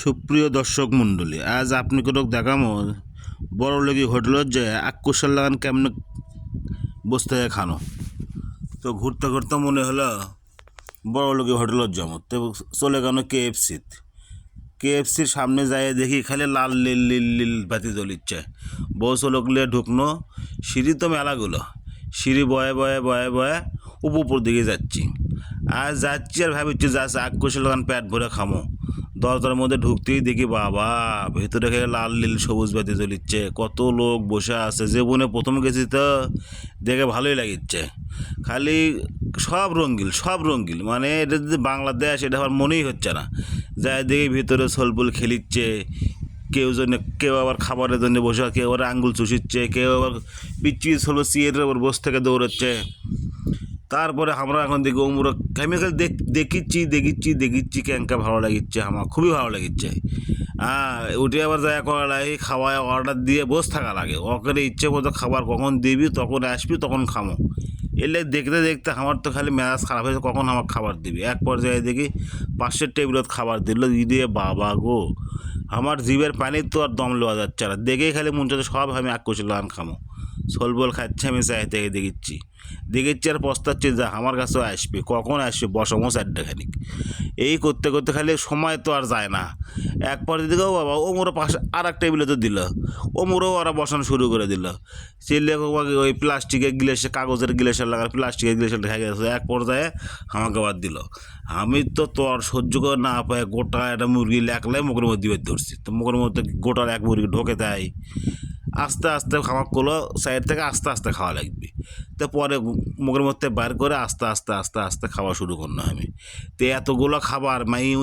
সুপ্রিয় দর্শক মণ্ডলী, আজ আপনি কোনো দেখামো বড় লগি হোটেলত যে আকুশাল লাগান কেমন বসতে খানো। তো ঘুরতে ঘুরতে মনে হলো বড় লগি হোটেলত যাব তো চলে গেল এফ সিত। কে এফ সির সামনে যাই দেখি খালি লাল লিল লিল লীল বাতি জ্বলিচ্ছে। বউ চলকলে ঢুকনো, সিঁড়ি তো মেলাগুলো। সিঁড়ি বয়ে বয়ে বয়ে বয়ে উপর দিকে যাচ্ছি। আর যাচ্ছি আর ভাবিচ্ছি যাচ্ছে আগ লাগান প্যাট ভরে খামো। দরজার মধ্যে ঢুকতেই দেখি বাবা, ভেতরে খেয়ে লাল নীল সবুজ বাতি জ্বলিচ্ছে। কত লোক বসে আছে, জীবনে প্রথম গেছি তো, দেখে ভালোই লাগিচ্ছে। খালি সব রঙ্গিল সব রঙ্গিল মানে এটা যদি বাংলাদেশ, এটা আমার মনেই হচ্ছে না। যাই দেখি ভিতরে সলপুল খেলিচ্ছে, কেউ জন্য কেউ আবার খাবারের জন্য বসে কেউ আবার আঙ্গুল চুষিচ্ছে, কেউ আবার পিচ্ছি সলব সিয়ের ওপর বসে থেকে দৌড়াচ্ছে। তারপরে আমরা এখন দেখি ওমরা খালি দেখ, দেখিচ্ছি দেখিচ্ছি দেখিচ্ছি ক্যাঙ্কা ভালো লাগিচ্ছে আমার, খুবই ভালো লাগিচ্ছে। হ্যাঁ উঠে আবার যায় করা লাগে, খাওয়ায় অর্ডার দিয়ে বসে থাকা লাগে। ওকে ইচ্ছে মতো খাবার কখন দিবি, তখন আসবি, তখন খামো। এলে দেখতে দেখতে আমার তো খালি মেজাজ খারাপ হয়েছে, কখন আমার খাবার দিবি? এক পর্যায়ে দেখি পাশের টেবিলত খাবার দিল দিয়ে বাবা গো। আমার জিভের পানি তো আর দম লওয়া যাচ্ছে না। দেখেই খালি মন সব আমি এক লান খামো। সোলবল খাচ্ছে, আমি চাই থেকে দেখিচ্ছি। দেখিচ্ছি আর পস্তাচ্ছি, যা আমার কাছেও আসবে, কখন আসবে বসমো চারটে খানিক। এই করতে করতে খালি সময় তো আর যায় না। এক পরের দিকেও বাবা, ও মোরও পাশে আর এক টেবিলে তো দিল। ও মোরও ওরা বসানো শুরু করে দিল। চিল্লে ওই প্লাস্টিকের গ্লাসে কাগজের গ্লাসের লাগা প্লাস্টিকের গ্লাসের ঢেকে গেছে। এক পর্যায়ে আমাকে আবার দিল। আমি তো তোর সহ্য করে না পায় গোটা একটা মুরগি লেকলাই মুখের মধ্যে ধরছি। তো মুখের মধ্যে গোটার এক মুরগি ঢোকে দেয় আস্তে আস্তে খাওয়া করল, সাইড থেকে আস্তে আস্তে খাওয়া লাগবে। তো পরে মুখের মধ্যে বার করে আস্তে আস্তে আস্তে আস্তে খাওয়া শুরু করলাম আমি। তো এতগুলো খাবার মাই